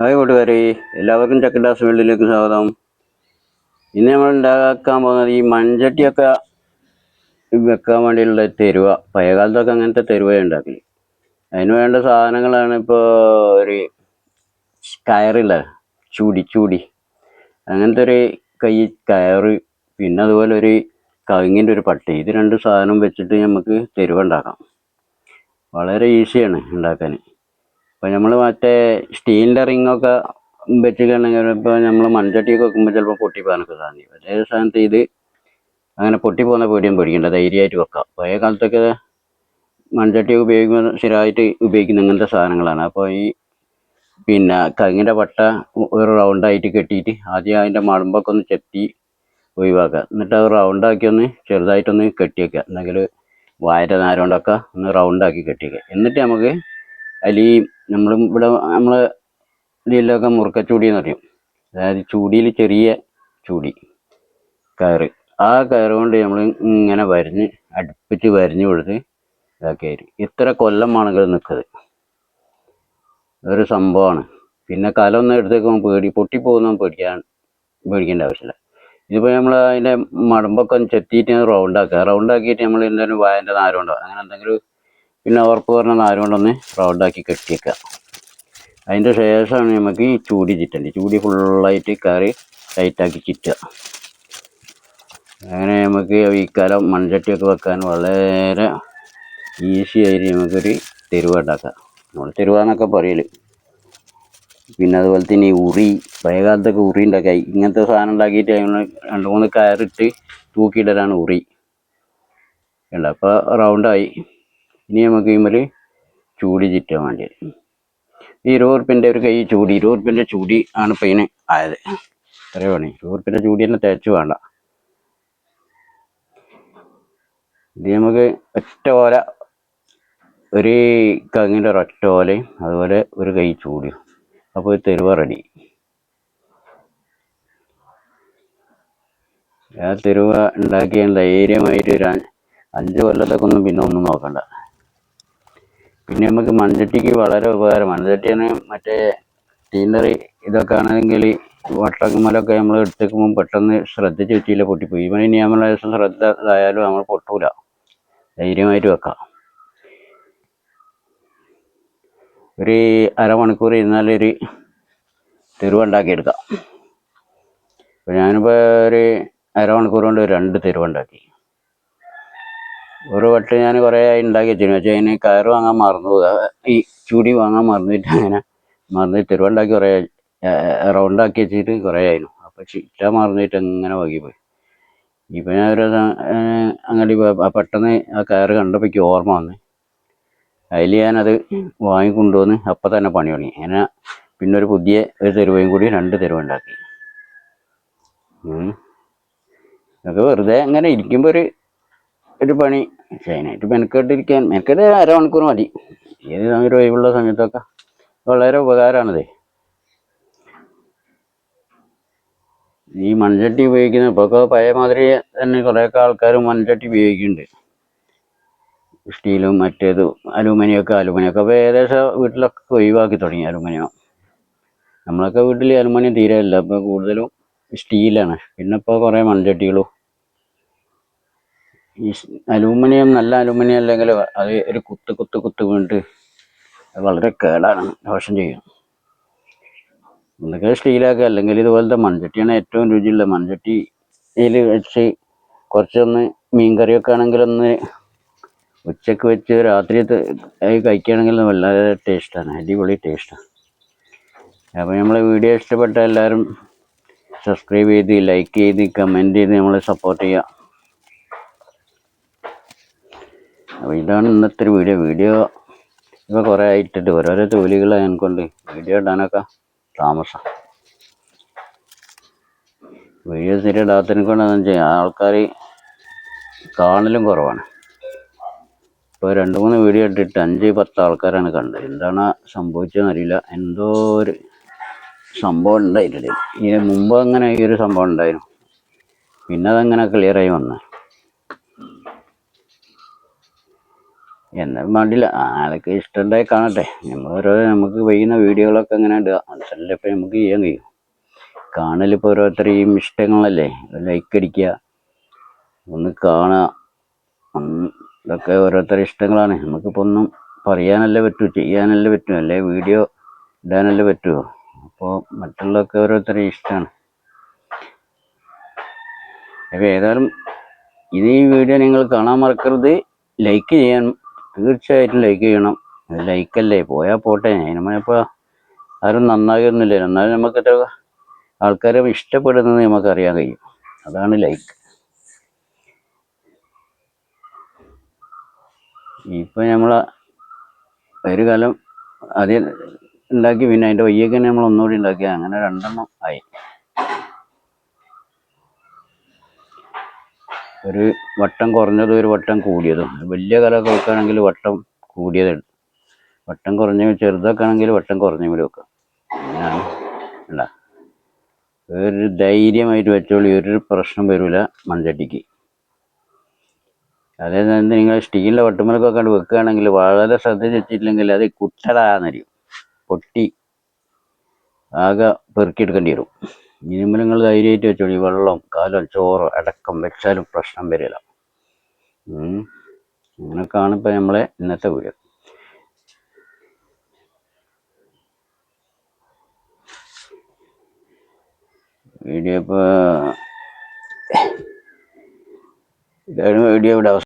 Hi കൂട്ടുകാരെ എല്ലാവർക്കും ചക്കഡാസ് വേൾഡിലേക്ക് സ്വാഗതം. ഇന്ന് നമ്മൾ ഉണ്ടാക്കാൻ പോകുന്നത് ഈ മൺചട്ടിയൊക്കെ വെക്കാൻ വേണ്ടിയുള്ള തെരുവ പഴയകാലത്തൊക്കെ അങ്ങനത്തെ തെരുവ ഉണ്ടാക്കൽ. അതിന് വേണ്ട സാധനങ്ങളാണ് ഇപ്പോൾ ഒരു കയറില്ല ചൂടി ചൂടി. അങ്ങനത്തെ ഒരു കൈ കയറ് പിന്നെ അതുപോലെ ഒരു കവിങ്ങിന്റെ ഒരു പട്ടി. ഇത് രണ്ട് സാധനം വെച്ചിട്ട് നമുക്ക് തെരുവ ഉണ്ടാക്കാം. വളരെ ഈസിയാണ് ഉണ്ടാക്കാൻ. ഇപ്പം നമ്മൾ മറ്റേ സ്റ്റീലിന്റെ റിങ്ങൊക്കെ വെച്ചിട്ടുണ്ടെങ്കിൽ ഇപ്പോൾ നമ്മൾ മൺചട്ടിയൊക്കെ വെക്കുമ്പോൾ ചിലപ്പോൾ പൊട്ടിപ്പോകാനൊക്കെ സാധ്യത. അതേ സ്ഥാനത്ത് ഇത് അങ്ങനെ പൊട്ടിപ്പോകുന്ന പേടിയും പേടിക്കേണ്ട ധൈര്യമായിട്ട് വെക്കാം. പഴയ കാലത്തൊക്കെ മൺചട്ടി ഉപയോഗിക്കുന്ന സ്ഥിരമായിട്ട് ഉപയോഗിക്കുന്ന ഇങ്ങനത്തെ സാധനങ്ങളാണ്. അപ്പോൾ ഈ പിന്നെ കങ്ങിന്റെ വട്ട ഒരു റൗണ്ടായിട്ട് കെട്ടിയിട്ട് ആദ്യം അതിന്റെ മടമ്പൊക്കെ ഒന്ന് ചെത്തി ഒഴിവാക്കുക. എന്നിട്ട് അത് റൗണ്ടാക്കി ഒന്ന് ചെറുതായിട്ടൊന്ന് കെട്ടി വെക്കുക എന്തെങ്കിൽ വായന്റെ നാര് കൊണ്ടൊക്കെ ഒന്ന് റൗണ്ടാക്കി കെട്ടി എന്നിട്ട് നമുക്ക് അതിൽ നമ്മൾ ഇവിടെ നമ്മൾ ഇതിലൊക്കെ മുറുക്കച്ചൂടി എന്ന് പറയും. അതായത് ചൂടിയിൽ ചെറിയ ചൂടി കയറ്. ആ കയറ് കൊണ്ട് നമ്മൾ ഇങ്ങനെ വരഞ്ഞ് അടുപ്പിച്ച് വരഞ്ഞ് കൊടുത്ത് ഇതാക്കിയായിരുന്നു. ഇത്ര കൊല്ലം ആണെങ്കിൽ നിൽക്കുന്നത് ഒരു സംഭവമാണ്. പിന്നെ കലൊന്നും എടുത്തേക്കുമ്പോൾ പേടി പൊട്ടിപ്പോകുന്ന പേടിക്കാൻ പേടിക്കേണ്ട ആവശ്യമില്ല. ഇതിപ്പോൾ നമ്മൾ അതിന്റെ മടമ്പൊക്കെ ഒന്ന് ചെത്തിയിട്ട് റൗണ്ടാക്കുക റൗണ്ടാക്കിയിട്ട് നമ്മൾ എന്തെങ്കിലും വായന്റെ നാരുണ്ടോ? അങ്ങനെ എന്തെങ്കിലും പിന്നെ ഉറപ്പ് പറഞ്ഞ നാരുകൊണ്ടൊന്ന് റൗണ്ടാക്കി കെട്ടിയേക്കുക അതിന്റെ ശേഷമാണ് നമുക്ക് ഈ ചൂടി ചിറ്റേണ്ടത് ചൂടി ഫുള്ളായിട്ട് കയറി ടൈറ്റാക്കി ചിറ്റുക അങ്ങനെ നമുക്ക് ഈ കാലം മൺചട്ടിയൊക്കെ വെക്കാൻ വളരെ ഈസി ആയിട്ട് നമുക്കൊരു തെരുവ് ഉണ്ടാക്കാം. നമ്മൾ തെരുവാന്നൊക്കെ പറയൽ. പിന്നെ അതുപോലെ തന്നെ ഉറി പഴയകാലത്തൊക്കെ ഉറി ഉണ്ടാക്കി. ഇങ്ങനത്തെ സാധനം ഉണ്ടാക്കിയിട്ട് രണ്ട് മൂന്ന് കയറിട്ട് തൂക്കിയിടലാണ് ഉറി. ഉണ്ട് അപ്പോൾ റൗണ്ടായി ഇനി നമുക്ക് ഇതിന്മേൽ ചൂടി ചിറ്റാൻ വേണ്ടി ഈ ഇരുപത് ഉറുപ്പിന്റെ ഒരു കൈ ചൂടി ഇരുപത് ഉറുപ്പിന്റെ ചൂടി ആണ് ഇതിന് ആയത്. എത്രയാണ് ഇരുപത് ഉറുപ്പിന്റെ ചൂടി തന്നെ തേച്ച് വേണ്ട. ഇത് നമുക്ക് ഒറ്റ ഓല ഒരു കങ്ങിന്റെ ഒരൊറ്റ ഓലയും അതുപോലെ ഒരു കൈ ചൂടിയും. അപ്പോൾ തെരുവ റെഡി. ആ തെരുവ ഉണ്ടാക്കിയ ധൈര്യമായിട്ട് ഒരു അഞ്ച് കൊല്ലത്തൊക്കെ ഒന്നും പിന്നെ ഒന്നും നോക്കണ്ട. പിന്നെ നമുക്ക് മൺചട്ടിക്ക് വളരെ ഉപകാരം. മൺചട്ടിയാണ് മറ്റേ ടീനറി ഇതൊക്കെ ആണെങ്കിൽ വട്ടക്കുമലൊക്കെ നമ്മൾ എടുത്തേക്കുമ്പോൾ പെട്ടെന്ന് ശ്രദ്ധിച്ച് വെച്ചില്ല പൊട്ടിപ്പോയി. ഇവൻ ഇനി നമ്മളെ ശ്രദ്ധ ഇതായാലും നമ്മൾ പൊട്ടൂല. ധൈര്യമായിട്ട് വെക്കാം. ഒരു അരമണിക്കൂർ ഇരുന്നാലൊരു തെരുവുണ്ടാക്കിയെടുക്കാം അപ്പോൾ ഞാനിപ്പോൾ ഒരു അരമണിക്കൂർ കൊണ്ട് രണ്ട് തെരുവുണ്ടാക്കി ഒരു വട്ടം ഞാൻ കുറേ ആയി ഉണ്ടാക്കി വെച്ചിരുന്നു പക്ഷേ അതിന് കയറ് വാങ്ങാൻ മറന്നു. ഈ ചൂടി വാങ്ങാൻ മറന്നിട്ട് അങ്ങനെ മറന്ന് തെരുവുണ്ടാക്കി കുറേ റൗണ്ടാക്കി വെച്ചിട്ട് കുറേ ആയിരുന്നു അപ്പോൾ ചിറ്റ മറന്നിട്ട് അങ്ങനെ വൈകിപ്പോയി ഇപ്പം ഞാൻ ഒരു അങ്ങോട്ട് പെട്ടെന്ന് ആ കയറ് കണ്ടപ്പോഴേക്ക് ഓർമ്മ വന്ന്. അതിൽ ഞാനത് വാങ്ങിക്കൊണ്ടുവന്ന് അപ്പം തന്നെ പണി തുടങ്ങി. അങ്ങനെ പിന്നെ ഒരു പുതിയ ഒരു തെരുവയും കൂടി രണ്ട് തെരുവുണ്ടാക്കി ഉം. ഇതൊക്കെ വെറുതെ അങ്ങനെ ഇരിക്കുമ്പോൾ ഒരു ഒരു പണി. ചെയ്യാനായിട്ട് മെനക്കെട്ടിരിക്കാൻ. മെനക്കെട്ട് അരമണിക്കൂർ മതി. ഏത് സമയം ഒഴിവുള്ള സമയത്തൊക്കെ. വളരെ ഉപകാരമാണത്. ഈ മൺചട്ടി ഉപയോഗിക്കുന്ന ഇപ്പോൾ പഴയ മാതിരി തന്നെ കുറേയൊക്കെ ആൾക്കാർ മൺചട്ടി ഉപയോഗിക്കുന്നുണ്ട്. സ്റ്റീലും മറ്റേതും അലൂമിനിയം ഒക്കെ അലൂമിനിയം ഒക്കെ അപ്പോൾ ഏകദേശം വീട്ടിലൊക്കെ ഒഴിവാക്കി തുടങ്ങി അലൂമിനിയം. നമ്മളൊക്കെ വീട്ടിൽ അലൂമിനിയം തീരെ ഇല്ല. അപ്പോൾ കൂടുതലും സ്റ്റീലാണ്. പിന്നെ ഇപ്പോൾ കുറേ മൺചട്ടികളും ഈ അലൂമിനിയം നല്ല അലൂമിനിയം അല്ലെങ്കിൽ അത് ഒരു കുത്ത് കുത്ത് കുത്ത് വീണ്ട് അത് വളരെ കേടാണ് ദോഷം ചെയ്യും. ഒന്നുകിൽ സ്റ്റീലാക്കുക അല്ലെങ്കിൽ ഇതുപോലത്തെ മൺചട്ടിയാണ് ഏറ്റവും രുചിയുള്ള. മൺചട്ടിയിൽ വെച്ച് കുറച്ചൊന്ന് മീൻകറിയൊക്കെ ആണെങ്കിൽ ഒന്ന് ഉച്ചയ്ക്ക് വെച്ച് രാത്രി കഴിക്കുകയാണെങ്കിൽ വല്ലാതെ ടേസ്റ്റാണ് അടിപൊളി ടേസ്റ്റാണ് അപ്പോൾ നമ്മളെ വീഡിയോ ഇഷ്ടപ്പെട്ട എല്ലാവരും സബ്സ്ക്രൈബ് ചെയ്ത് ലൈക്ക് ചെയ്ത് കമന്റ് ചെയ്ത് നമ്മളെ സപ്പോർട്ട് ചെയ്യുക. അപ്പോൾ ഇതാണ് ഇന്നത്തെ ഒരു വീഡിയോ. വീഡിയോ ഇപ്പോൾ കുറേ ആയിട്ടിട്ട് ഓരോരോ ജോലികൾ കൊണ്ട് വീഡിയോ ഇടാനൊക്കെ താമസം. വീഡിയോ സ്ഥിരം ഇടാത്തതിനെ കൊണ്ട് എന്താ വെച്ചാൽ ആൾക്കാർ കാണലും കുറവാണ്. ഇപ്പോൾ രണ്ട് മൂന്ന് വീഡിയോ ഇട്ടിട്ട് അഞ്ച് പത്ത് ആൾക്കാരാണ് കണ്ടത്. എന്താണ് സംഭവിച്ചതെന്ന് അറിയില്ല. എന്തോ ഒരു സംഭവം ഉണ്ടായിട്ടില്ല ഇതിന് മുമ്പ് അങ്ങനെ ഈ ഒരു സംഭവം ഉണ്ടായിരുന്നു. പിന്നെ അതങ്ങനെ ക്ലിയറായി വന്നത് എന്നാലും വേണ്ടില്ല ആരൊക്കെ ഇഷ്ടമുണ്ടായി കാണട്ടെ. നമ്മൾ ഓരോ നമുക്ക് വയ്യുന്ന വീഡിയോകളൊക്കെ അങ്ങനെ ഇടുക. അതല്ല ഇപ്പം നമുക്ക് ചെയ്യാൻ കഴിയും. കാണലിപ്പോൾ ഓരോരുത്തരെയും ഇഷ്ടങ്ങളല്ലേ? ലൈക്ക് അടിക്കുക ഒന്ന് കാണുക. ഇതൊക്കെ ഓരോരുത്തരുടെ ഇഷ്ടങ്ങളാണ്. നമുക്കിപ്പോൾ ഒന്നും പറയാനല്ലേ പറ്റൂ ചെയ്യാനല്ലേ പറ്റൂ അല്ലേ? വീഡിയോ ഇടാനല്ലേ പറ്റുമോ അപ്പോൾ മറ്റുള്ളതൊക്കെ ഓരോരുത്തരുടെ ഇഷ്ടമാണ്. അപ്പോൾ ഏതായാലും ഇത് ഈ വീഡിയോ നിങ്ങൾ കാണാൻ മറക്കരുത്. ലൈക്ക് ചെയ്യാൻ തീർച്ചയായിട്ടും ലൈക്ക് ചെയ്യണം. ലൈക്കല്ലേ പോയാൽ പോട്ടെ. അതിനിപ്പോൾ ആരും നന്നാകുന്നില്ല എന്നാലും നമുക്ക് ആൾക്കാരെ ഇഷ്ടപ്പെടുന്നത് നമുക്കറിയാൻ കഴിയും. അതാണ് ലൈക്ക് ഇപ്പം നമ്മൾ ഒരു കാലം ആദ്യം ഉണ്ടാക്കി പിന്നെ അതിന്റെ വയ്യൊക്കെ നമ്മൾ ഒന്നുകൂടി ഉണ്ടാക്കി. അങ്ങനെ രണ്ടെണ്ണം ആയി. ഒരു വട്ടം കുറഞ്ഞതും ഒരു വട്ടം കൂടിയതും. വലിയ കലമൊക്കെ വെക്കുകയാണെങ്കിൽ വട്ടം കൂടിയത് വട്ടം കുറഞ്ഞ ചെറുതൊക്കെ വട്ടം കുറഞ്ഞ കൂടി വെക്കാം. അല്ല ഒരു ധൈര്യമായിട്ട് വെച്ചോളി. ഒരു പ്രശ്നം വരില്ല മൺചട്ടിക്ക്. അതേ നിങ്ങൾ സ്റ്റീലിന്റെ വട്ടുമലക്കൊക്കെ കണ്ട് വെക്കുകയാണെങ്കിൽ വളരെ ശ്രദ്ധിച്ച് വെച്ചിട്ടില്ലെങ്കിൽ അത് കുട്ടടാന്നരിയും പൊട്ടി ആകെ പെറുക്കിയെടുക്കേണ്ടി വരും. ഇനിയുമ്പോൾ നിങ്ങൾ ധൈര്യമായിട്ട് വെച്ചോളി. വെള്ളം കാലം ചോറ് അടക്കം വെച്ചാലും പ്രശ്നം വരില്ല. അങ്ങനെയൊക്കെയാണ് ഇപ്പം നമ്മളെ ഇന്നത്തെ വീഡിയോ. വീഡിയോ ഇപ്പോൾ ഇതാണ് വീഡിയോ ഇവിടെ